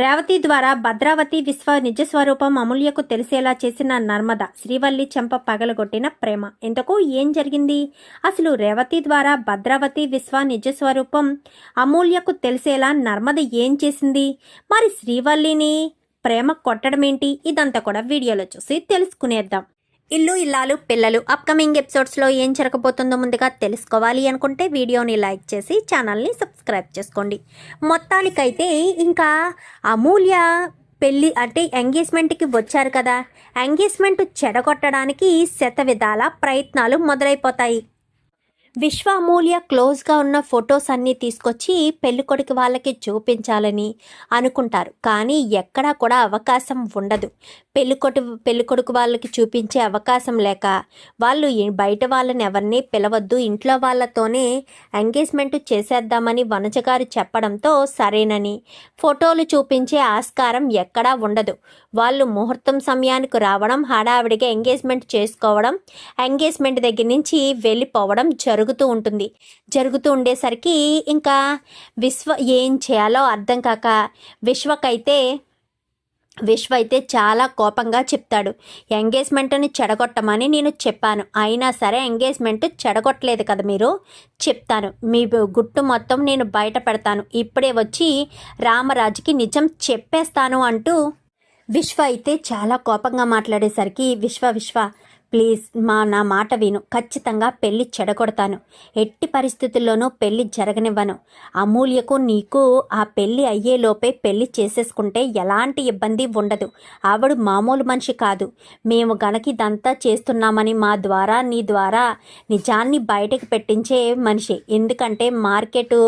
రేవతి ద్వారా భద్రావతి విశ్వ నిజ స్వరూపం అమూల్యకు తెలిసేలా చేసిన నర్మద శ్రీవల్లి చెంప పగలగొట్టిన ప్రేమ. ఇంతకు ఏం జరిగింది? అసలు రేవతి ద్వారా భద్రావతి విశ్వ నిజ స్వరూపం అమూల్యకు తెలిసేలా నర్మద ఏం చేసింది? మరి శ్రీవల్లిని ప్రేమ కొట్టడం ఏంటి ఇదంతా కూడా వీడియోలో చూసి తెలుసుకునేద్దాం. ఇల్లు ఇల్లాలు పిల్లలు అప్కమింగ్ ఎపిసోడ్స్లో ఏం జరగబోతుందో ముందుగా తెలుసుకోవాలి అనుకుంటే వీడియోని లైక్ చేసి ఛానల్ని సబ్స్క్రైబ్ చేసుకోండి. మొత్తానికైతే ఇంకా అమూల్య పెళ్ళి అంటే ఎంగేజ్మెంట్కి వచ్చారు కదా. ఎంగేజ్మెంట్ చెడగొట్టడానికి శత విధాల ప్రయత్నాలు మొదలైపోతాయి. విశ్వ అమూల్య క్లోజ్గా ఉన్న ఫొటోస్ అన్నీ తీసుకొచ్చి పెళ్ళికొడుకు వాళ్ళకి చూపించాలని అనుకుంటారు. కానీ ఎక్కడా కూడా అవకాశం ఉండదు. పెళ్ళికొడు పెళ్ళికొడుకు వాళ్ళకి చూపించే అవకాశం లేక వాళ్ళు బయట వాళ్ళని ఎవరిని పిలవద్దు ఇంట్లో వాళ్ళతోనే ఎంగేజ్మెంట్ చేసేద్దామని వనజగారు చెప్పడంతో సరేనని ఫోటోలు చూపించే ఆస్కారం ఎక్కడా ఉండదు. వాళ్ళు ముహూర్తం సమయానికి రావడం హడావిడిగా ఎంగేజ్మెంట్ చేసుకోవడం ఎంగేజ్మెంట్ దగ్గర నుంచి వెళ్ళిపోవడం జరుగుతూ ఉంటుంది. జరుగుతూ ఉండేసరికి ఇంకా విశ్వ ఏం చేయాలో అర్థం కాక విశ్వకైతే విశ్వ అయితే చాలా కోపంగా చెప్తాడు. ఎంగేజ్మెంట్ని చెడగొట్టమని నేను చెప్పాను. అయినా సరే ఎంగేజ్మెంట్ చెడగొట్టలేదు కదా మీరు? చెప్తాను. మీ గుట్టు మొత్తం నేను బయట పెడతాను. ఇప్పుడే వచ్చి రామరాజుకి నిజం చెప్పేస్తాను అంటూ విశ్వ అయితే చాలా కోపంగా మాట్లాడేసరికి విశ్వ విశ్వ ప్లీజ్ మా నా మాట విను. ఖచ్చితంగా పెళ్ళి చెడగొడతాను. ఎట్టి పరిస్థితుల్లోనూ పెళ్ళి జరగనివ్వను. అమూల్యకు నీకు ఆ పెళ్ళి అయ్యేలోపే పెళ్ళి చేసేసుకుంటే ఎలాంటి ఇబ్బంది ఉండదు. ఆవిడ మామూలు మనిషి కాదు. మేము గనక ఇదంతా చేస్తున్నామని మా ద్వారా నీ ద్వారా నిజాన్ని బయటకు పెట్టించే మనిషి. ఎందుకంటే మార్కెట్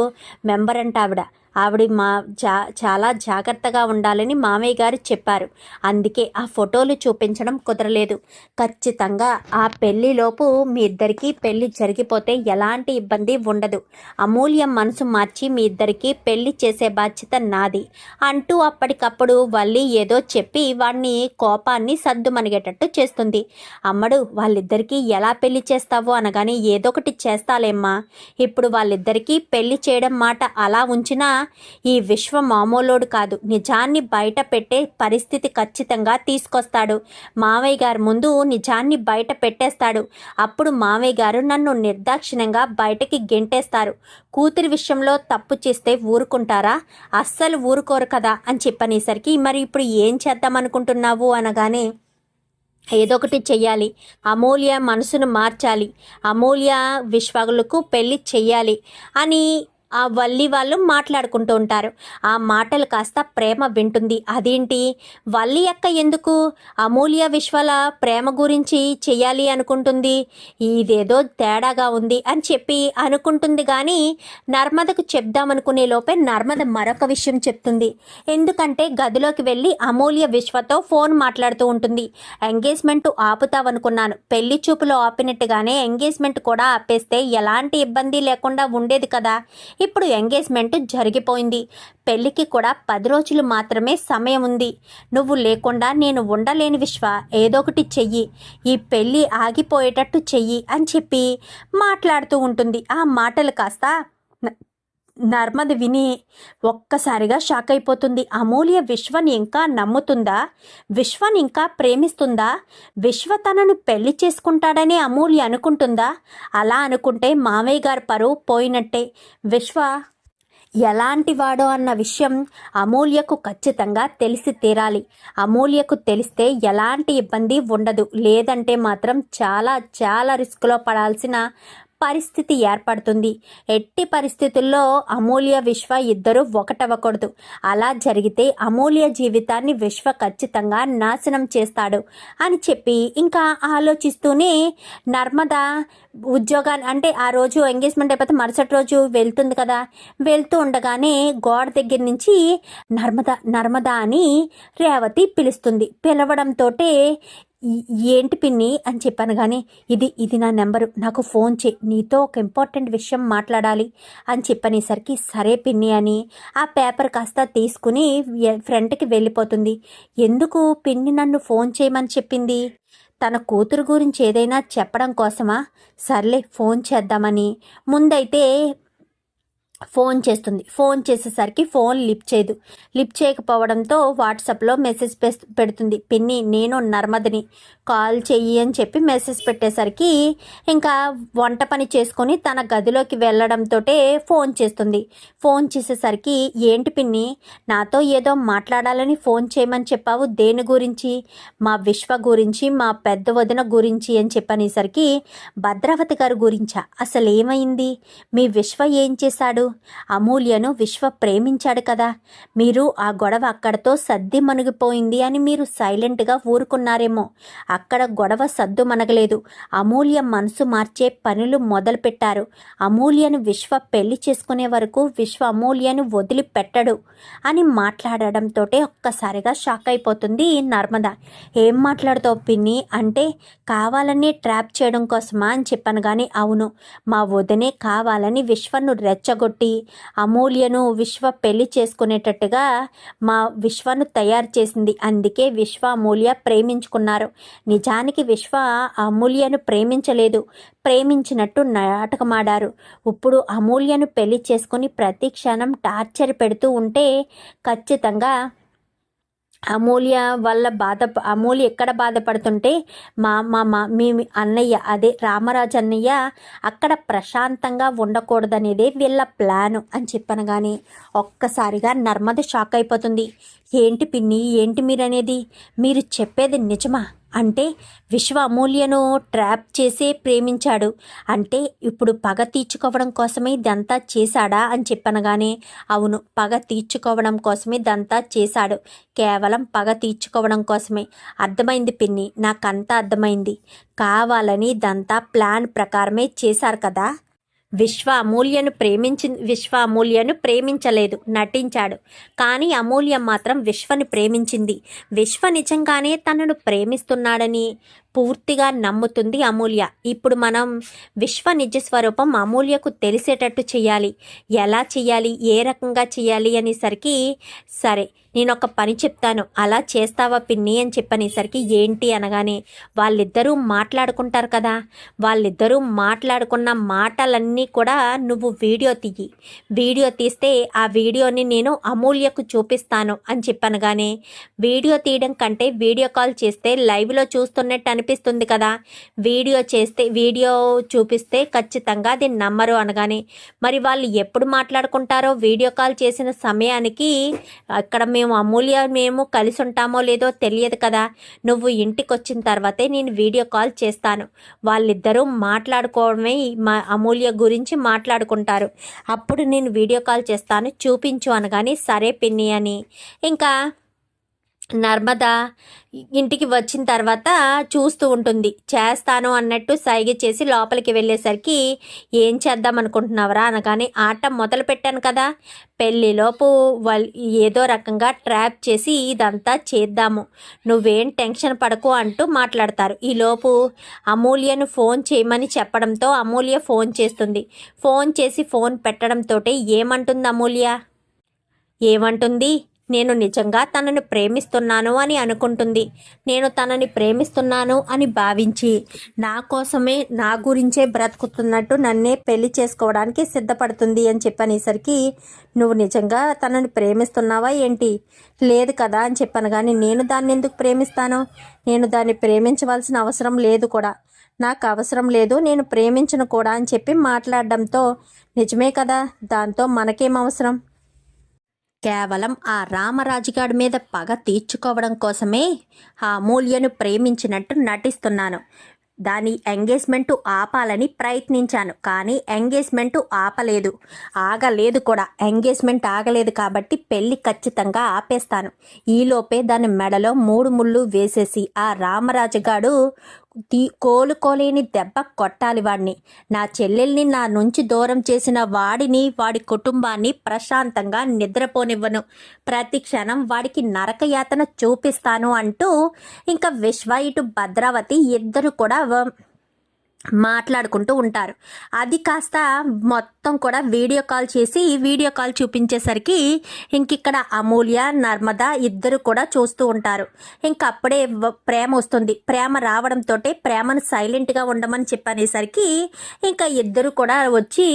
మెంబర్ అంట ఆవిడ. ఆవిడ మా జా చాలా జాగ్రత్తగా ఉండాలని మామయ్య గారు చెప్పారు. అందుకే ఆ ఫోటోలు చూపించడం కుదరలేదు. ఖచ్చితంగా ఆ పెళ్ళిలోపు మీ ఇద్దరికీ పెళ్ళి జరిగిపోతే ఎలాంటి ఇబ్బంది ఉండదు. అమూల్యం మనసు మార్చి మీ ఇద్దరికీ పెళ్ళి చేసే బాధ్యత నాది. అంటూ అప్పటికప్పుడు వల్లి ఏదో చెప్పి వాడిని కోపాన్ని సద్దుమణిగేటట్టు చేస్తుంది. అమ్మడు వాళ్ళిద్దరికీ ఎలా పెళ్ళి చేస్తావో అనగానే ఏదో ఒకటి చేస్తాలేమ్మా. ఇప్పుడు వాళ్ళిద్దరికీ పెళ్ళి చేయడం మాట అలా ఉంచినా ఈ విశ్వ మామూలోడు కాదు. నిజాన్ని బయట పెట్టే పరిస్థితి ఖచ్చితంగా తీసుకొస్తాడు. మావయ్య గారు ముందు నిజాన్ని బయట పెట్టేస్తాడు. అప్పుడు మావయ్య గారు నన్ను నిర్దాక్షిణ్యంగా బయటకి గెంటేస్తారు. కూతురి విషయంలో తప్పు చేస్తే ఊరుకుంటారా? అస్సలు ఊరుకోరు కదా అని చెప్పనేసరికి మరి ఇప్పుడు ఏం చేద్దామనుకుంటున్నావు అనగానే ఏదో ఒకటి చెయ్యాలి. అమూల్య మనసును మార్చాలి. అమూల్య విశ్వగులకు పెళ్ళి చెయ్యాలి అని ఆ వల్లి వాళ్ళు మాట్లాడుకుంటూ ఉంటారు. ఆ మాటలు కాస్త ప్రేమ వింటుంది. అదేంటి? వల్లి అక్క ఎందుకు అమూల్య విశ్వల ప్రేమ గురించి చెయ్యాలి అనుకుంటుంది. ఇదేదో తేడాగా ఉంది అని చెప్పి అనుకుంటుంది కానీ నర్మదకు చెప్దామనుకునే లోపే నర్మద మరొక విషయం చెప్తుంది. ఎందుకంటే గదిలోకి వెళ్ళి అమూల్య విశ్వతో ఫోన్ మాట్లాడుతూ ఉంటుంది. ఎంగేజ్మెంట్ ఆపుతావనుకున్నాను. పెళ్ళి చూపులో ఆపినట్టుగానే ఎంగేజ్మెంట్ కూడా ఆపేస్తే ఎలాంటి ఇబ్బంది లేకుండా ఉండేది కదా. ఇప్పుడు ఎంగేజ్మెంట్ జరిగిపోయింది. పెళ్ళికి కూడా పది రోజులు మాత్రమే సమయం ఉంది. నువ్వు లేకుండా నేను ఉండలేని విశ్వ ఏదో ఒకటి చెయ్యి. ఈ పెళ్ళి ఆగిపోయేటట్టు చెయ్యి అని చెప్పి మాట్లాడుతూ ఉంటుంది. ఆ మాటలు కాస్త నర్మద విని ఒక్కసారిగా షాక్ అయిపోతుంది అమూల్య విశ్వని ఇంకా నమ్ముతుందా? విశ్వని ఇంకా ప్రేమిస్తుందా? విశ్వ తనను పెళ్ళి చేసుకుంటాడని అమూల్య అనుకుంటుందా? అలా అనుకుంటే మామయ్య గారి పరువు పోయినట్టే. విశ్వ ఎలాంటి వాడో అన్న విషయం అమూల్యకు ఖచ్చితంగా తెలిసి తీరాలి. అమూల్యకు తెలిస్తే ఎలాంటి ఇబ్బంది ఉండదు. లేదంటే మాత్రం చాలా చాలా రిస్క్లో పడాల్సిన పరిస్థితి ఏర్పడుతుంది. ఎట్టి పరిస్థితుల్లో అమూల్య విశ్వ ఇద్దరు ఒకటవ్వకూడదు. అలా జరిగితే అమూల్య జీవితాన్ని విశ్వ ఖచ్చితంగా నాశనం చేస్తాడు అని చెప్పి ఇంకా ఆలోచిస్తూనే నర్మద ఉద్యోగాన్ని అంటే ఆ రోజు ఎంగేజ్మెంట్ అయిపోతే మరుసటి రోజు వెళ్తుంది కదా. వెళ్తూ ఉండగానే గోడ దగ్గర నుంచి నర్మద నర్మద అని రేవతి పిలుస్తుంది. పిలవడంతోటే ఏంటి పిన్ని అని చెప్పాను కానీ ఇది ఇది నా నెంబరు. నాకు ఫోన్ చే నీతో ఒక ఇంపార్టెంట్ విషయం మాట్లాడాలి అని చెప్పనేసరికి సరే పిన్ని అని ఆ పేపర్ కాస్త తీసుకుని ఫ్రంట్కి వెళ్ళిపోతుంది. ఎందుకు పిన్ని నన్ను ఫోన్ చేయమని చెప్పింది? తన కూతురు గురించి ఏదైనా చెప్పడం కోసమా? సర్లే ఫోన్ చేద్దామని. ముందైతే ఫోన్ చేస్తుంది. ఫోన్ చేసేసరికి ఫోన్ లిప్ చేయదు. లిప్ చేయకపోవడంతో వాట్సాప్లో మెసేజ్ పెడుతుంది. పిన్ని నేను నర్మదని. కాల్ చెయ్యి అని చెప్పి మెసేజ్ పెట్టేసరికి ఇంకా వంట పని చేసుకొని తన గదిలోకి వెళ్ళడంతో ఫోన్ చేస్తుంది. ఫోన్ చేసేసరికి ఏంటి పిన్ని నాతో ఏదో మాట్లాడాలని ఫోన్ చేయమని చెప్పావు? దేని గురించి? మా విశ్వ గురించి మా పెద్ద వదిన గురించి అని చెప్పనేసరికి భద్రావతి గారి గురించా? అసలు ఏమైంది మీ విశ్వ ఏం చేశాడు? అమూల్యను విశ్వ ప్రేమించాడు కదా. మీరు ఆ గొడవ అక్కడతో సద్ది మణిగిపోయింది అని మీరు సైలెంట్గా ఊరుకున్నారేమో. అక్కడ గొడవ సద్దు మనగలేదు అమూల్య మనసు మార్చే పనులు మొదలుపెట్టారు. అమూల్యను విశ్వ పెళ్ళి చేసుకునే వరకు విశ్వ అమూల్యను వదిలిపెట్టడు అని మాట్లాడడంతో ఒక్కసారిగా షాక్ అయిపోతుంది నర్మద. ఏం మాట్లాడుతావు పిన్ని? అంటే కావాలని ట్రాప్ చేయడం కోసమా? అని చెప్పాను కానీ అవును. మా వదినే కావాలని విశ్వను రెచ్చగొట్టి అమూల్యను విశ్వ పెళ్ళి చేసుకునేటట్టుగా మా విశ్వను తయారు చేసింది. అందుకే విశ్వ అమూల్య ప్రేమించుకున్నారు. నిజానికి విశ్వ అమూల్యను ప్రేమించలేదు. ప్రేమించినట్టు నాటకమాడారు. ఇప్పుడు అమూల్యను పెళ్ళి చేసుకుని ప్రతి క్షణం టార్చర్ పెడుతూ ఉంటే ఖచ్చితంగా అమూల్య వల్ల బాధ అమూల్య ఎక్కడ బాధపడుతుంటే మా మా మా మీ అన్నయ్య అదే రామరాజు అన్నయ్య అక్కడ ప్రశాంతంగా ఉండకూడదనేదే వీళ్ళ ప్లాను అని చెప్పాను కానీ ఒక్కసారిగా నర్మద షాక్ అయిపోతుంది. ఏంటి పిన్ని ఏంటి మీరనేది? మీరు చెప్పేది నిజమా? అంటే విశ్వ అమూల్యను ట్రాప్ చేసే ప్రేమించాడు. అంటే ఇప్పుడు పగ తీర్చుకోవడం కోసమే ఇదంతా చేశాడా అని చెప్పనగానే అవును పగ తీర్చుకోవడం కోసమే ఇదంతా చేశాడు. కేవలం పగ తీర్చుకోవడం కోసమే. అర్థమైంది పిన్ని నాకంతా అర్థమైంది. కావాలని ఇదంతా ప్లాన్ ప్రకారమే చేశారు కదా? విశ్వ అమూల్యను ప్రేమించి విశ్వ అమూల్యను ప్రేమించలేదు నటించాడు. కానీ అమూల్య మాత్రం విశ్వని ప్రేమించింది. విశ్వ నిజంగానే తనను ప్రేమిస్తున్నాడని పూర్తిగా నమ్ముతుంది అమూల్య. ఇప్పుడు మనం విశ్వ నిజ స్వరూపం అమూల్యకు తెలిసేటట్టు చేయాలి ఎలా చేయాలి ఏ రకంగా చేయాలి అనేసరికి సరే నేను ఒక పని చెప్తాను. అలా చేస్తావా పిన్ని అని చెప్పనేసరికి ఏంటి అనగానే వాళ్ళిద్దరూ మాట్లాడుకుంటారు కదా. వాళ్ళిద్దరూ మాట్లాడుకున్న మాటలన్నీ కూడా నువ్వు వీడియో తీయి. వీడియో తీస్తే ఆ వీడియోని నేను అమూల్యకు చూపిస్తాను అని చెప్పనగానే వీడియో తీయడం కంటే వీడియో కాల్ చేస్తే లైవ్లో చూస్తున్నట్టు కనిపిస్తుంది కదా. వీడియో చేస్తే వీడియో చూపిస్తే ఖచ్చితంగా అది నమ్మరు అనగానే. మరి వాళ్ళు ఎప్పుడు మాట్లాడుకుంటారో వీడియో కాల్ చేసిన సమయానికి అక్కడ మేము అమూల్య మేము కలిసి ఉంటామో లేదో తెలియదు కదా. నువ్వు ఇంటికి వచ్చిన తర్వాతే నేను వీడియో కాల్ చేస్తాను. వాళ్ళిద్దరూ మాట్లాడుకోవడమే మా అమూల్య గురించి మాట్లాడుకుంటారు. అప్పుడు నేను వీడియో కాల్ చేస్తాను చూపించు అనగానే సరే పిన్ని అని. ఇంకా నర్మద ఇంటికి వచ్చిన తర్వాత చూస్తూ ఉంటుంది. చేస్తాను అన్నట్టు సైగ చేసి లోపలికి వెళ్ళేసరికి ఏం చేద్దాం అనుకుంటున్నావరా అనగానే ఆట మొదలు పెట్టాను కదా. పెళ్ళిలోపు వాళ్ళు ఏదో రకంగా ట్రాప్ చేసి ఇదంతా చేద్దాము. నువ్వేం టెన్షన్ పడకు అంటూ మాట్లాడతారు. ఈలోపు అమూల్యను ఫోన్ చేయమని చెప్పడంతో అమూల్య ఫోన్ చేస్తుంది. ఫోన్ చేసి ఫోన్ పెట్టడంతో ఏమంటుంది అమూల్య? ఏమంటుంది? నేను నిజంగా తనని ప్రేమిస్తున్నాను అని అనుకుంటుంది. నేను తనని ప్రేమిస్తున్నాను అని భావించి నా కోసమే నా గురించే బ్రతుకుతున్నట్టు నన్నే పెళ్ళి చేసుకోవడానికి సిద్ధపడుతుంది అని చెప్పనేసరికి నువ్వు నిజంగా తనని ప్రేమిస్తున్నావా ఏంటి? లేదు కదా అని చెప్పాను కానీ నేను దాన్ని ఎందుకు ప్రేమిస్తాను? నేను దాన్ని ప్రేమించవలసిన అవసరం లేదు కూడా. నాకు అవసరం లేదు నేను ప్రేమించను కూడా అని చెప్పి మాట్లాడడంతో నిజమే కదా దాంతో మనకేం అవసరం? కేవలం ఆ రామరాజుగాడి మీద పగ తీర్చుకోవడం కోసమే ఆ అమూల్యను ప్రేమించినట్టు నటిస్తున్నాను. దాని ఎంగేజ్మెంట్ ఆపాలని ప్రయత్నించాను కానీ ఎంగేజ్మెంట్ ఆపలేదు. ఆగలేదు కూడా. ఎంగేజ్మెంట్ ఆగలేదు కాబట్టి పెళ్ళి ఖచ్చితంగా ఆపేస్తాను. ఈలోపే దాని మెడలో మూడు ముళ్ళు వేసేసి ఆ రామరాజుగాడు తీ కోలుకోలేని దెబ్బ కొట్టాలి వాడిని. నా చెల్లెల్ని నా నుంచి దూరం చేసిన వాడిని వాడి కుటుంబాన్ని ప్రశాంతంగా నిద్రపోనివ్వను. ప్రతి క్షణం వాడికి నరకయాతన చూపిస్తాను అంటూ ఇంకా విశ్వ ఇటు భద్రావతి ఇద్దరు కూడా మాట్లాడుకుంటూ ఉంటారు. అది కాస్త మొత్తం మొత్తం కూడా వీడియో కాల్ చేసి వీడియో కాల్ చూపించేసరికి ఇంకిక్కడ అమూల్య నర్మద ఇద్దరు కూడా చూస్తూ ఉంటారు. ఇంక అప్పుడే ప్రేమ వస్తుంది. ప్రేమ రావడంతో ప్రేమను సైలెంట్గా ఉండమని చెప్పనేసరికి ఇంకా ఇద్దరు కూడా వచ్చి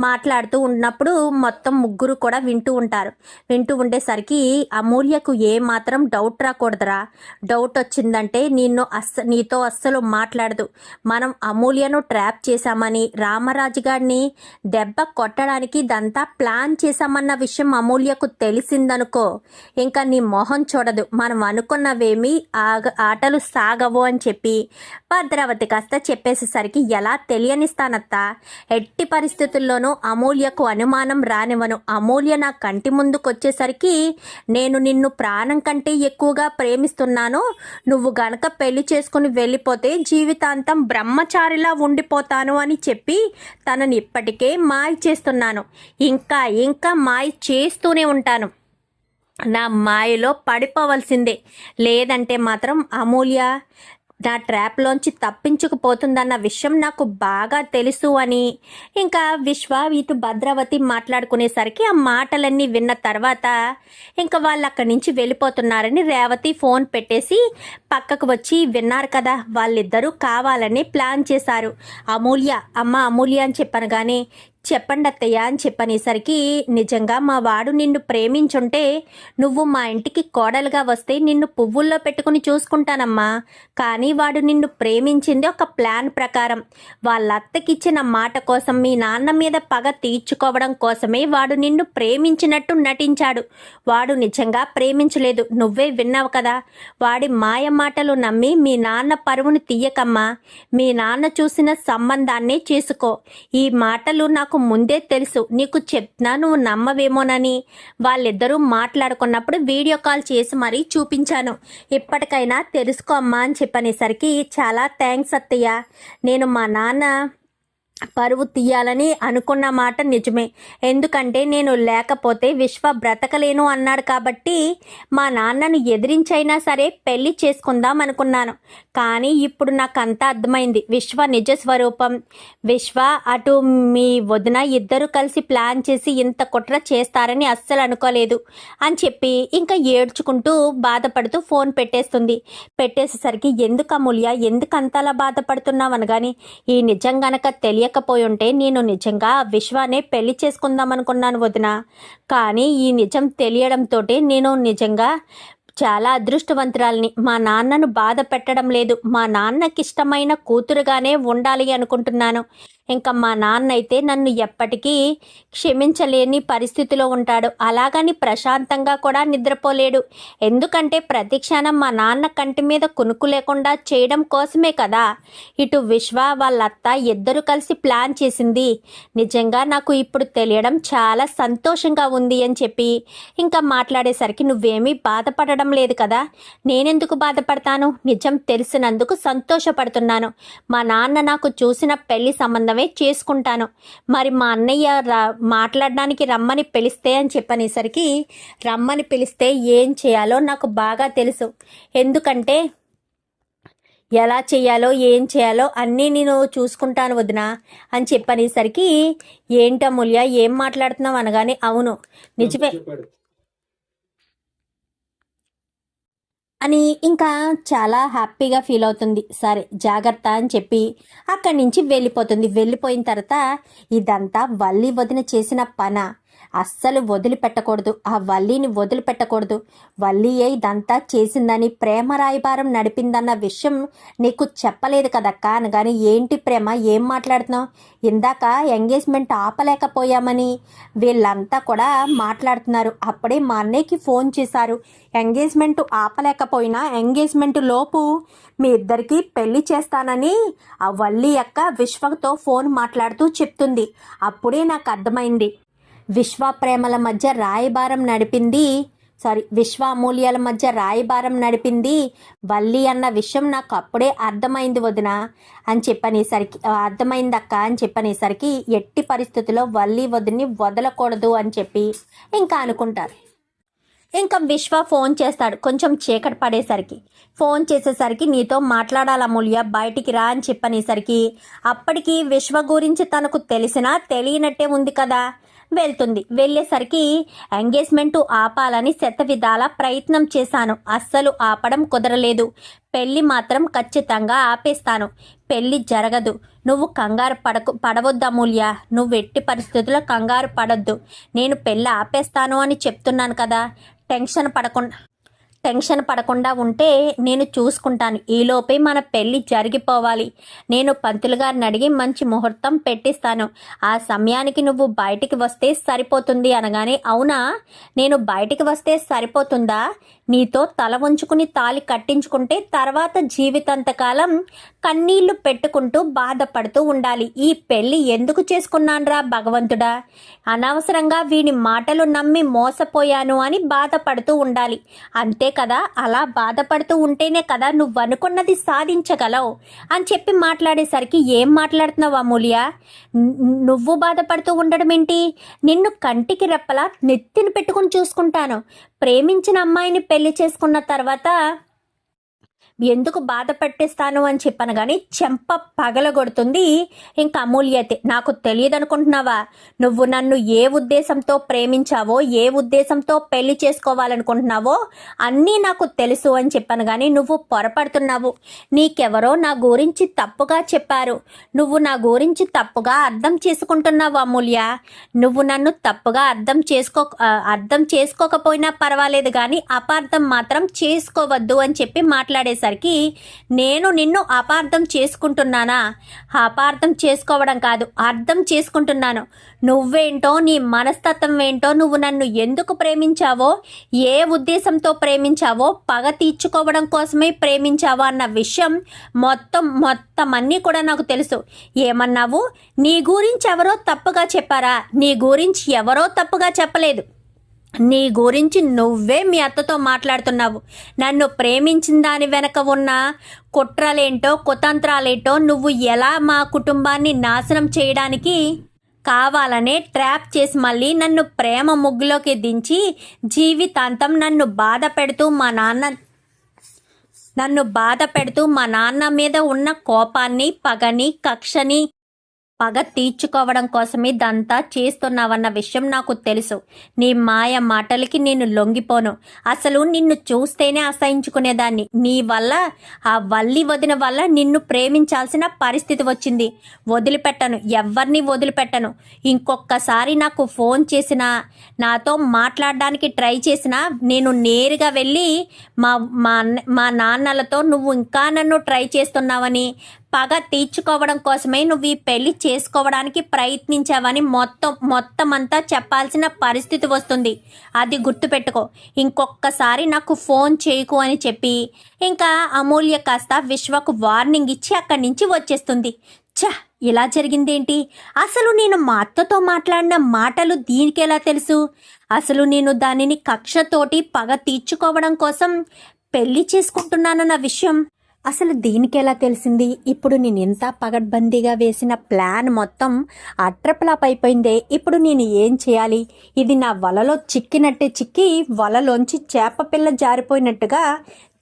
మాట్లాడుతూ ఉన్నప్పుడు మొత్తం ముగ్గురు కూడా వింటూ ఉంటారు. వింటూ ఉండేసరికి అమూల్యకు ఏ మాత్రం డౌట్ రాకూడదురా. డౌట్ వచ్చిందంటే నిన్ను అస్స నీతో అస్సలు మాట్లాడదు. మనం అమూల్యను ట్రాప్ చేశామని రామరాజు గారిని దెబ్బ కొట్టడానికి ఇదంతా ప్లాన్ చేశామన్న విషయం అమూల్యకు తెలిసిందనుకో ఇంకా నీ మొహం చూడదు. మనం అనుకున్నవేమీ ఆగ ఆటలు సాగవు అని చెప్పి భద్రావతి కాస్త చెప్పేసేసరికి ఎలా తెలియనిస్తానత్తా? ఎట్టి పరిస్థితుల్లోనూ అమూల్యకు అనుమానం రానివ్వను. అమూల్య నా కంటి ముందుకొచ్చేసరికి నేను నిన్ను ప్రాణం కంటే ఎక్కువగా ప్రేమిస్తున్నాను. నువ్వు గనక పెళ్ళి చేసుకుని వెళ్ళిపోతే జీవితాంతం బ్రహ్మచారిలా ఉండిపోతాను అని చెప్పి తనని ఇప్పటికే మా మాయ చేస్తున్నాను. ఇంకా ఇంకా మాయ చేస్తూనే ఉంటాను. నా మాయలో పడిపోవలసిందే. లేదంటే మాత్రం అమూల్య నా ట్రాప్లోంచి తప్పించుకుపోతుందన్న విషయం నాకు బాగా తెలుసు అని. ఇంకా విశ్వ ఇటు భద్రావతి మాట్లాడుకునేసరికి ఆ మాటలన్నీ విన్న తర్వాత ఇంకా వాళ్ళు అక్కడి నుంచి వెళ్ళిపోతున్నారని రేవతి ఫోన్ పెట్టేసి పక్కకు వచ్చి విన్నారు కదా వాళ్ళిద్దరూ కావాలని ప్లాన్ చేశారు. అమూల్య అమ్మ అమూల్య అని చెప్పాను కానీ చెప్పండి అత్తయ్య అని చెప్పనేసరికి నిజంగా మా వాడు నిన్ను ప్రేమించుంటే నువ్వు మా ఇంటికి కోడలుగా వస్తే నిన్ను పువ్వుల్లో పెట్టుకుని చూసుకుంటానమ్మా. కానీ వాడు నిన్ను ప్రేమించింది ఒక ప్లాన్ ప్రకారం. వాళ్ళ అత్తకిచ్చిన మాట కోసం మీ నాన్న మీద పగ తీర్చుకోవడం కోసమే వాడు నిన్ను ప్రేమించినట్టు నటించాడు. వాడు నిజంగా ప్రేమించలేదు. నువ్వే విన్నావు కదా. వాడి మాయ మాటలు నమ్మి మీ నాన్న పరువును తీయకమ్మా. మీ నాన్న చూసిన సంబంధాన్నే చేసుకో. ఈ మాటలు నాకు ముందే తెలుసు. నీకు చెప్తున్నా నువ్వు నమ్మవేమోనని. వాళ్ళిద్దరూ మాట్లాడుకున్నప్పుడు వీడియో కాల్ చేసి మరీ చూపించాను. ఇప్పటికైనా తెలుసుకో అమ్మా అని చెప్పనేసరికి చాలా థ్యాంక్స్ అత్తయ్య. నేను మా నాన్న పరువు తీయాలని అనుకున్న మాట నిజమే. ఎందుకంటే నేను లేకపోతే విశ్వ బ్రతకలేను అన్నాడు కాబట్టి మా నాన్నను ఎదిరించైనా సరే పెళ్ళి చేసుకుందాం అనుకున్నాను. కానీ ఇప్పుడు నాకు అంతా అర్థమైంది. విశ్వ నిజ స్వరూపం. విశ్వ అటు మీ వదిన ఇద్దరు కలిసి ప్లాన్ చేసి ఇంత కుట్ర చేస్తారని అస్సలు అనుకోలేదు అని చెప్పి ఇంకా ఏడ్చుకుంటూ బాధపడుతూ ఫోన్ పెట్టేస్తుంది. పెట్టేసేసరికి ఎందుకు అమూల్య ఎందుకు అంతలా బాధపడుతున్నావు? అనగాని ఈ నిజం గనక తెలియ ఉంటే నేను నిజంగా విశ్వానే పెళ్ళి చేసుకుందాం అనుకున్నాను వదిన. కానీ ఈ నిజం తెలియడంతో నేను నిజంగా చాలా అదృష్టవంతురాల్ని. మా నాన్నను బాధ పెట్టడం లేదు. మా నాన్నకి ఇష్టమైన కూతురుగానే ఉండాలి అనుకుంటున్నాను. ఇంకా మా నాన్న అయితే నన్ను ఎప్పటికీ క్షమించలేని పరిస్థితిలో ఉంటాడు. అలాగని ప్రశాంతంగా కూడా నిద్రపోలేడు. ఎందుకంటే ప్రతి క్షణం మా నాన్న కంటి మీద కునుకు లేకుండా చేయడం కోసమే కదా. ఇటు విశ్వ వాళ్ళ అత్త ఇద్దరు కలిసి ప్లాన్ చేసింది. నిజంగా నాకు ఇప్పుడు తెలియడం చాలా సంతోషంగా ఉంది అని చెప్పి ఇంకా మాట్లాడేసరికి నువ్వేమీ బాధపడడం లేదు కదా. నేనెందుకు బాధపడతాను? నిజం తెలిసినందుకు సంతోషపడుతున్నాను. మా నాన్న నాకు చూసిన పెళ్ళి సంబంధమే చేసుకుంటాను. మరి మా అన్నయ్య రా మాట్లాడడానికి రమ్మని పిలిస్తే అని చెప్పనేసరికి రమ్మని పిలిస్తే ఏం చేయాలో నాకు బాగా తెలుసు. ఎందుకంటే ఎలా చేయాలో ఏం చేయాలో అన్నీ నేను చూసుకుంటాను వదిన అని చెప్పనేసరికి ఏంటమూల్య ఏం మాట్లాడుతున్నావు అనగానే అవును. నిజమే చెప్పాడు అని ఇంకా చాలా హ్యాపీగా ఫీల్ అవుతుంది. సరే జాగ్రత్త అని చెప్పి అక్కడి నుంచి వెళ్ళిపోతుంది. వెళ్ళిపోయిన తర్వాత ఇదంతా వల్లి వదిన చేసిన పన? అస్సలు వదిలిపెట్టకూడదు. ఆ వల్లీని వదిలిపెట్టకూడదు. వల్లీయే ఇదంతా చేసిందని ప్రేమ రాయబారం నడిపిందన్న విషయం నీకు చెప్పలేదు కదక్కా అనగాని ఏంటి ప్రేమ? ఏం మాట్లాడుతున్నావు? ఇందాక ఎంగేజ్మెంట్ ఆపలేకపోయామని వీళ్ళంతా కూడా మాట్లాడుతున్నారు. అప్పుడే మా అన్నయ్యకి ఫోన్ చేశారు. ఎంగేజ్మెంట్ ఆపలేకపోయినా ఎంగేజ్మెంట్ లోపు మీ ఇద్దరికి పెళ్ళి చేస్తానని ఆ వల్లి యొక్క విశ్వతో ఫోన్ మాట్లాడుతూ చెప్తుంది. అప్పుడే నాకు అర్థమైంది. విశ్వ ప్రేమల మధ్య రాయబారం నడిపింది. సారీ విశ్వామూల్యాల మధ్య రాయబారం నడిపింది. వల్లి అన్న విషయం నాకు అప్పుడే అర్థమైంది వదిన. అని చెప్పనేసరికి ఆ, అర్థమైంది అక్క అని చెప్పనేసరికి ఎట్టి పరిస్థితుల్లో వల్లి వదిని వదలకూడదు అని చెప్పి ఇంకా అనుకుంటారు. ఇంకా విశ్వ ఫోన్ చేస్తాడు కొంచెం చీకటి పడేసరికి. ఫోన్ చేసేసరికి నీతో మాట్లాడాల అమూల్య బయటికి రా అని చెప్పనేసరికి అప్పటికి విశ్వ గురించి తనకు తెలిసినా తెలియనట్టే ఉంది కదా. వెళ్తుంది. వెళ్ళేసరికి ఎంగేజ్మెంట్ ఆపాలని శత విధాల ప్రయత్నం చేశాను. అస్సలు ఆపడం కుదరలేదు. పెళ్ళి మాత్రం ఖచ్చితంగా ఆపేస్తాను. పెళ్ళి జరగదు. నువ్వు కంగారు పడకు పడవద్దు అమూల్య. నువ్వు ఎట్టి పరిస్థితుల్లో కంగారు పడొద్దు. నేను పెళ్ళి ఆపేస్తాను అని చెప్తున్నాను కదా. టెన్షన్ పడకుండా టెన్షన్ పడకుండా ఉంటే నేను చూసుకుంటాను. ఈలోపే మన పెళ్ళి జరిగిపోవాలి. నేను పంతులు గారిని అడిగి మంచి ముహూర్తం పెట్టిస్తాను. ఆ సమయానికి నువ్వు బయటికి వస్తే సరిపోతుంది అనగానే అవునా? నేను బయటికి వస్తే సరిపోతుందా? నీతో తల ఉంచుకుని తాలి కట్టించుకుంటే తర్వాత జీవితాంతకాలం కన్నీళ్ళు పెట్టుకుంటూ బాధపడుతూ ఉండాలి. ఈ పెళ్ళి ఎందుకు చేసుకున్నాన్రా భగవంతుడా? అనవసరంగా వీని మాటలు నమ్మి మోసపోయాను అని బాధపడుతూ ఉండాలి. అంతే కదా? అలా బాధపడుతూ ఉంటేనే కదా నువ్వు అనుకున్నది సాధించగలవు అని చెప్పి మాట్లాడేసరికి ఏం మాట్లాడుతున్నావు అమూల్య? నువ్వు బాధపడుతూ ఉండడం ఏంటి? నిన్ను కంటికి రెప్పలా నెత్తిని పెట్టుకుని చూసుకుంటాను. ప్రేమించిన అమ్మాయిని పెళ్ళి చేసుకున్న తర్వాత ఎందుకు బాధ పట్టేస్తాను అని చెప్పాను కానీ చెంప పగలగొడుతుంది. ఇంకా అమూల్యతే నాకు తెలియదు అనుకుంటున్నావా నువ్వు నన్ను ఏ ఉద్దేశంతో ప్రేమించావో ఏ ఉద్దేశంతో పెళ్ళి చేసుకోవాలనుకుంటున్నావో అన్నీ నాకు తెలుసు అని చెప్పాను కానీ నువ్వు పొరపడుతున్నావు. నీకెవరో నా గురించి తప్పుగా చెప్పారు. నువ్వు నా గురించి తప్పుగా అర్థం చేసుకుంటున్నావు అమూల్య. నువ్వు నన్ను తప్పుగా అర్థం చేసుకో అర్థం చేసుకోకపోయినా పర్వాలేదు కానీ అపార్థం మాత్రం చేసుకోవద్దు అని చెప్పి మాట్లాడేసరికి నేను నిన్ను అపార్థం చేసుకుంటున్నానా? అపార్థం చేసుకోవడం కాదు అర్థం చేసుకుంటున్నాను. నువ్వేంటో నీ మనస్తత్వం ఏంటో నువ్వు నన్ను ఎందుకు ప్రేమించావో ఏ ఉద్దేశంతో ప్రేమించావో పగ తీర్చుకోవడం కోసమే ప్రేమించావో అన్న విషయం మొత్తం మొత్తం అన్నీ కూడా నాకు తెలుసు. ఏమన్నావు? నీ గురించి ఎవరో తప్పుగా చెప్పారా? నీ గురించి ఎవరో తప్పుగా చెప్పలేదు. నీ గురించి నువ్వే మీ అత్తతో మాట్లాడుతున్నావు. నన్ను ప్రేమించిన దాని వెనక ఉన్న కుట్రలేంటో కుతంత్రాలేంటో నువ్వు ఎలా మా కుటుంబాన్ని నాశనం చేయడానికి కావాలనే ట్రాప్ చేసి మళ్ళీ నన్ను ప్రేమ ముగ్గులోకి దించి జీవితాంతం నన్ను బాధ పెడుతూ మా నాన్న నన్ను బాధ పెడుతూ మా నాన్న మీద ఉన్న కోపాన్ని పగని కక్షని పగ తీర్చుకోవడం కోసమే ఇదంతా చేస్తున్నావన్న విషయం నాకు తెలుసు. నీ మాయ మాటలకి నేను లొంగిపోను. అసలు నిన్ను చూస్తేనే అసహించుకునేదాన్ని. నీ వల్ల ఆ వల్లి వదిన వల్ల నిన్ను ప్రేమించాల్సిన పరిస్థితి వచ్చింది. వదిలిపెట్టను. ఎవరిని వదిలిపెట్టను. ఇంకొకసారి నాకు ఫోన్ చేసినా నాతో మాట్లాడడానికి ట్రై చేసినా నేను నేరుగా వెళ్ళి మా మా నాన్నలతో నువ్వు ఇంకా నన్ను ట్రై చేస్తున్నావని పగ తీర్చుకోవడం కోసమే నువ్వు ఈ పెళ్ళి చేసుకోవడానికి ప్రయత్నించావని మొత్తం మొత్తం అంతా చెప్పాల్సిన పరిస్థితి వస్తుంది. అది గుర్తుపెట్టుకో. ఇంకొకసారి నాకు ఫోన్ చేయకు అని చెప్పి ఇంకా అమూల్య కాస్త విశ్వకు వార్నింగ్ ఇచ్చి అక్కడి నుంచి వచ్చేస్తుంది. ఛ! ఇలా జరిగిందేంటి? అసలు నేను మా అత్తతో మాట్లాడిన మాటలు దీనికి ఎలా తెలుసు? అసలు నేను దానిని కక్షతోటి పగ తీర్చుకోవడం కోసం పెళ్ళి చేసుకుంటున్నానన్న విషయం అసలు దీనికి ఎలా తెలిసింది? ఇప్పుడు నేను ఎంత పగడ్బందీగా వేసిన ప్లాన్ మొత్తం అట్రప్లాప్ అయిపోయిందే. ఇప్పుడు నేను ఏం చేయాలి? ఇది నా వలలో చిక్కినట్టే చిక్కి వలలోంచి చేప పిల్ల జారిపోయినట్టుగా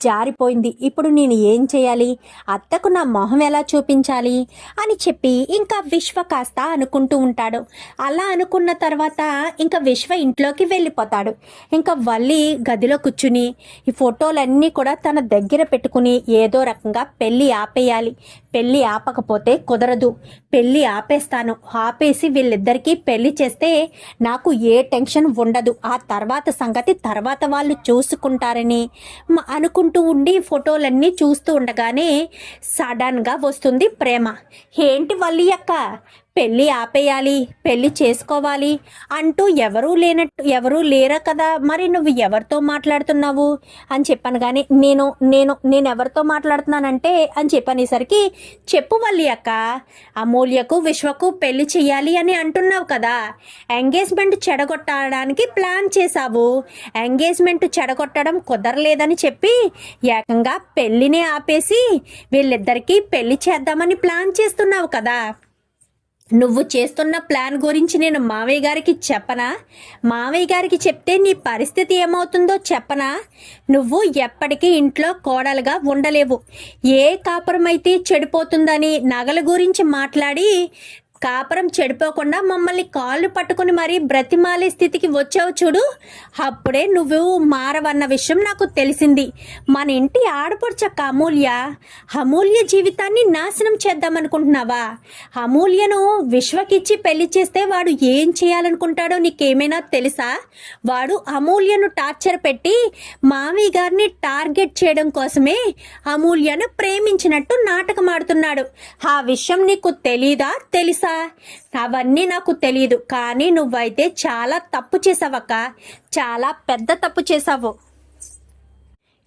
జారిపోయింది. ఇప్పుడు నేను ఏం చేయాలి? అత్తకు నా మొహం ఎలా చూపించాలి? అని చెప్పి ఇంకా విశ్వ కాస్త అనుకుంటూ ఉంటాడు. అలా అనుకున్న తర్వాత ఇంకా విశ్వ ఇంట్లోకి వెళ్ళిపోతాడు. ఇంకా వల్లి గదిలో కూర్చుని ఈ ఫోటోలన్నీ కూడా తన దగ్గర పెట్టుకుని ఏదో రకంగా పెళ్ళి ఆపేయాలి. పెళ్ళి ఆపకపోతే కుదరదు. పెళ్ళి ఆపేస్తాను. ఆపేసి వీళ్ళిద్దరికీ పెళ్ళి చేస్తే నాకు ఏ టెన్షన్ ఉండదు. ఆ తర్వాత సంగతి తర్వాత వాళ్ళు చూసుకుంటారని మ- చూసుకుంటూ ఉండి ఫోటోలన్నీ చూస్తూ ఉండగానే సడన్గా వస్తుంది ప్రేమ. ఏంటి వల్లి అక్క? పెళ్ళి ఆపేయాలి పెళ్ళి చేసుకోవాలి అంటూ ఎవరూ లేనట్టు ఎవరూ లేరా కదా? మరి నువ్వు ఎవరితో మాట్లాడుతున్నావు? అని చెప్పాను. కానీ నేను నేను నేను ఎవరితో మాట్లాడుతున్నానంటే అని చెప్పనేసరికి చెప్పు వల్లి అక్క అమూల్యకు విశ్వకు పెళ్ళి చెయ్యాలి అని అంటున్నావు కదా. ఎంగేజ్మెంట్ చెడగొట్టడానికి ప్లాన్ చేశావు. ఎంగేజ్మెంట్ చెడగొట్టడం కుదరలేదని చెప్పి ఏకంగా పెళ్ళినే ఆపేసి వీళ్ళిద్దరికీ పెళ్ళి చేద్దామని ప్లాన్ చేస్తున్నావు కదా. నువ్వు చేస్తున్న ప్లాన్ గురించి నేను మావయ్య గారికి చెప్పనా? మావయ్య గారికి చెప్తే నీ పరిస్థితి ఏమవుతుందో చెప్పనా? నువ్వు ఎప్పటికీ ఇంట్లో కోడలుగా ఉండలేవు. ఏ కాపురం అయితే చెడిపోతుందని నగల గురించి మాట్లాడి కాపురం చెడిపోకుండా మమ్మల్ని కాళ్ళు పట్టుకుని మరీ బ్రతిమాలే స్థితికి వచ్చావు చూడు. అప్పుడే నువ్వు మారవన్న విషయం నాకు తెలిసింది. మన ఇంటి ఆడపడుచక్క అమూల్య అమూల్య జీవితాన్ని నాశనం చేద్దామనుకుంటున్నావా? అమూల్యను విశ్వకిచ్చి పెళ్ళి చేస్తే వాడు ఏం చేయాలనుకుంటాడో నీకేమైనా తెలుసా? వాడు అమూల్యను టార్చర్ పెట్టి మామయ్య గారిని టార్గెట్ చేయడం కోసమే అమూల్యను ప్రేమించినట్టు నాటకం ఆడుతున్నాడు ఆ విషయం నీకు తెలీదా తెలుసా? అవన్నీ నాకు తెలియదు కానీ నువ్వైతే చాలా తప్పు చేసావక్క. చాలా పెద్ద తప్పు చేసావు.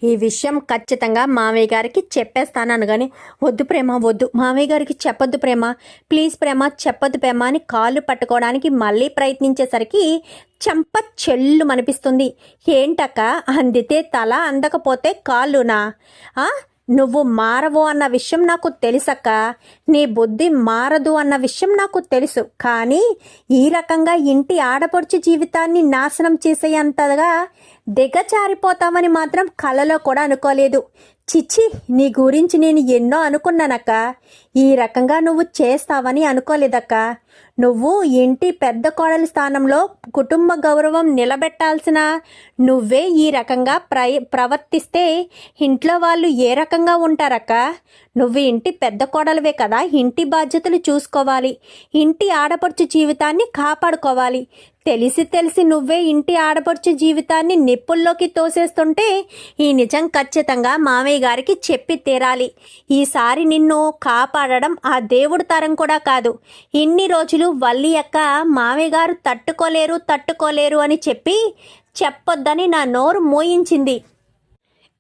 ఈ విషయం ఖచ్చితంగా మామయ్య గారికి చెప్పేస్తాను కానీ వద్దు ప్రేమ వద్దు. మామయ్య గారికి చెప్పొద్దు ప్రేమ. ప్లీజ్ ప్రేమ చెప్పొద్దు ప్రేమ అని కాళ్ళు పట్టుకోవడానికి మళ్ళీ ప్రయత్నించేసరికి చెంప చెల్లు అనిపిస్తుంది ఏంటక్క? అందితే తల అందకపోతే కాళ్ళునా? నువ్వు మారవు అన్న విషయం నాకు తెలుసక్క. నీ బుద్ధి మారదు అన్న విషయం నాకు తెలుసు. కానీ ఈ రకంగా ఇంటి ఆడపడుచు జీవితాన్ని నాశనం చేసేంతగా దిగచారిపోతామని మాత్రం కలలో కూడా అనుకోలేదు. చిచ్చి నీ గురించి నేను ఎన్నో అనుకున్నానక్క. ఈ రకంగా నువ్వు చేస్తావని అనుకోలేదక్క. నువ్వు ఇంటి పెద్ద కోడలి స్థానంలో కుటుంబ గౌరవం నిలబెట్టాల్సిన నువ్వే ఈ రకంగా ప్రయ ప్రవర్తిస్తే ఇంట్లో వాళ్ళు ఏ రకంగా ఉంటారక్క? నువ్వు ఇంటి పెద్ద కోడలివే కదా ఇంటి బాధ్యతలు చూసుకోవాలి. ఇంటి ఆడపడుచు జీవితాన్ని కాపాడుకోవాలి. తెలిసి తెలిసి నువ్వే ఇంటి ఆడపడుచు జీవితాన్ని నిప్పుల్లోకి తోసేస్తుంటే ఈ నిజం ఖచ్చితంగా మామయ్య గారికి చెప్పి తీరాలి. ఈసారి నిన్ను కాపాడడం ఆ దేవుడు తరం కూడా కాదు. ఇన్ని రోజులు వల్లి అక్క మామయ్య గారు తట్టుకోలేరు తట్టుకోలేరు అని చెప్పి చెప్పొద్దని నా నోరు మోయించింది.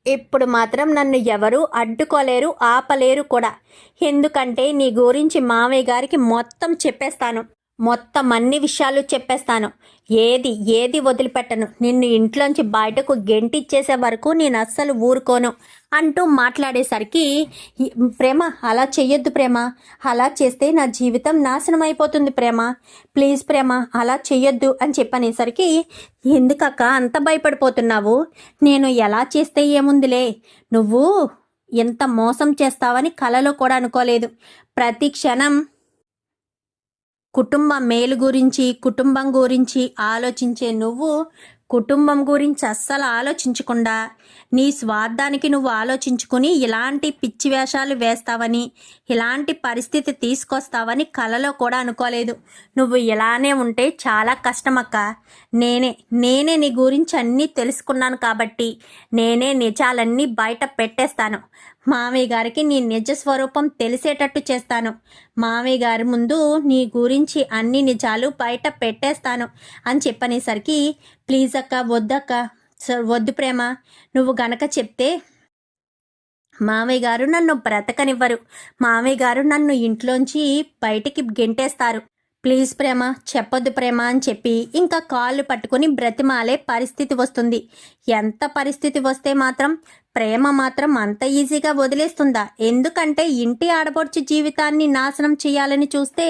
ఇప్పుడు మాత్రం నన్ను ఎవరూ అడ్డుకోలేరు ఆపలేరు కూడా. ఎందుకంటే నీ గురించి మామయ్య గారికి మొత్తం చెప్పేస్తాను. మొత్తం అన్ని విషయాలు చెప్పేస్తాను. ఏది ఏది వదిలిపెట్టను. నిన్ను ఇంట్లోంచి బయటకు గెంటిచ్చేసే వరకు నేను అస్సలు ఊరుకోను అంటూ మాట్లాడేసరికి ప్రేమ అలా చెయ్యొద్దు ప్రేమ. అలా చేస్తే నా జీవితం నాశనం అయిపోతుంది ప్రేమ. ప్లీజ్ ప్రేమ అలా చెయ్యొద్దు అని చెప్పనేసరికి ఎందుకక్క అంత భయపడిపోతున్నావు? నేను ఎలా చేస్తే ఏముందిలే? నువ్వు ఎంత మోసం చేస్తావని కలలో కూడా అనుకోలేదు. ప్రతి క్షణం కుటుంబ మేలు గురించి కుటుంబం గురించి ఆలోచించే నువ్వు కుటుంబం గురించి అస్సలు ఆలోచించకుండా నీ స్వార్థానికి నువ్వు ఆలోచించుకుని ఇలాంటి పిచ్చి వేషాలు వేస్తావని ఇలాంటి పరిస్థితి తీసుకొస్తావని కలలో కూడా అనుకోలేదు. నువ్వు ఇలానే ఉంటే చాలా కష్టమక్క. నేనే నేనే నీ గురించి అన్నీ తెలుసుకున్నాను కాబట్టి నేనే నిజాలన్నీ బయట పెట్టేస్తాను. మామయ్య గారికి నీ నిజ స్వరూపం తెలిసేటట్టు చేస్తాను. మామయ్య గారి ముందు నీ గురించి అన్ని నిజాలు బయట పెట్టేస్తాను అని చెప్పనేసరికి ప్లీజ్ అక్క వద్దక్క వద్దు ప్రేమ. నువ్వు గనక చెప్తే మామయ్య గారు నన్ను బ్రతకనివ్వరు. మామయ్య గారు నన్ను ఇంట్లోంచి బయటికి గెంటేస్తారు. ప్లీజ్ ప్రేమ చెప్పొద్దు ప్రేమ అని చెప్పి ఇంకా కాళ్ళు పట్టుకుని బ్రతిమాలే పరిస్థితి వస్తుంది. ఎంత పరిస్థితి వస్తే మాత్రం ప్రేమ మాత్రం అంత ఈజీగా వదిలేస్తుందా? ఎందుకంటే ఇంటి ఆడపడుచు జీవితాన్ని నాశనం చేయాలని చూస్తే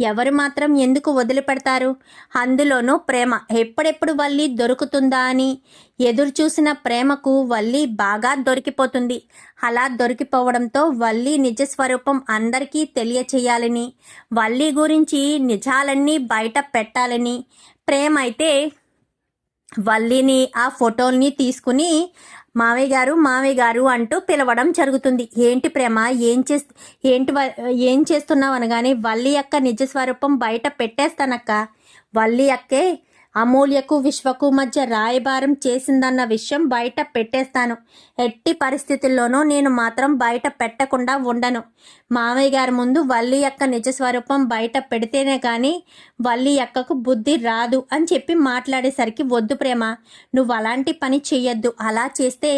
ఎవరు మాత్రం ఎందుకు వదిలిపెడతారు? అందులోనూ ప్రేమ ఎప్పుడెప్పుడు వల్లి దొరుకుతుందా అని ఎదురు చూసిన ప్రేమకు వల్లి బాగా దొరికిపోతుంది. అలా దొరికిపోవడంతో వల్లి నిజ స్వరూపం అందరికీ తెలియచేయాలని వల్లి గురించి నిజాలన్నీ బయట పెట్టాలని ప్రేమ అయితే వల్లిని ఆ ఫోటోల్ని తీసుకుని మావయ్య గారు మావయ్య గారు అంటూ పిలవడం జరుగుతుంది. ఏంటి ప్రేమ? ఏం చేస్ ఏంటి వ- ఏం చేస్తున్నావు అనగానే వల్లి యొక్క నిజ స్వరూపం బయట పెట్టేస్తానక్క. వల్లి అక్కే అమూల్యకు విశ్వకు మధ్య రాయబారం చేసిందన్న విషయం బయట పెట్టేస్తాను. ఎట్టి పరిస్థితుల్లోనూ నేను మాత్రం బయట పెట్టకుండా ఉండను. మామయ్య గారి ముందు వల్లి యొక్క నిజ స్వరూపం బయట పెడితేనే కానీ వల్లి అక్కకు బుద్ధి రాదు అని చెప్పి మాట్లాడేసరికి వద్దు ప్రేమ నువ్వు అలాంటి పని చెయ్యొద్దు. అలా చేస్తే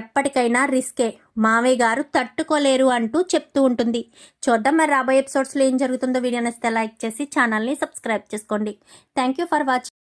ఎప్పటికైనా రిస్కే మామయ్య గారు తట్టుకోలేరు అంటూ చెప్తూ ఉంటుంది. చూద్దాం మరి రాబోయే ఎపిసోడ్స్లో ఏం జరుగుతుందో వీడియో నచ్చితే లైక్ చేసి ఛానల్ని సబ్స్క్రైబ్ చేసుకోండి. Thank you for watching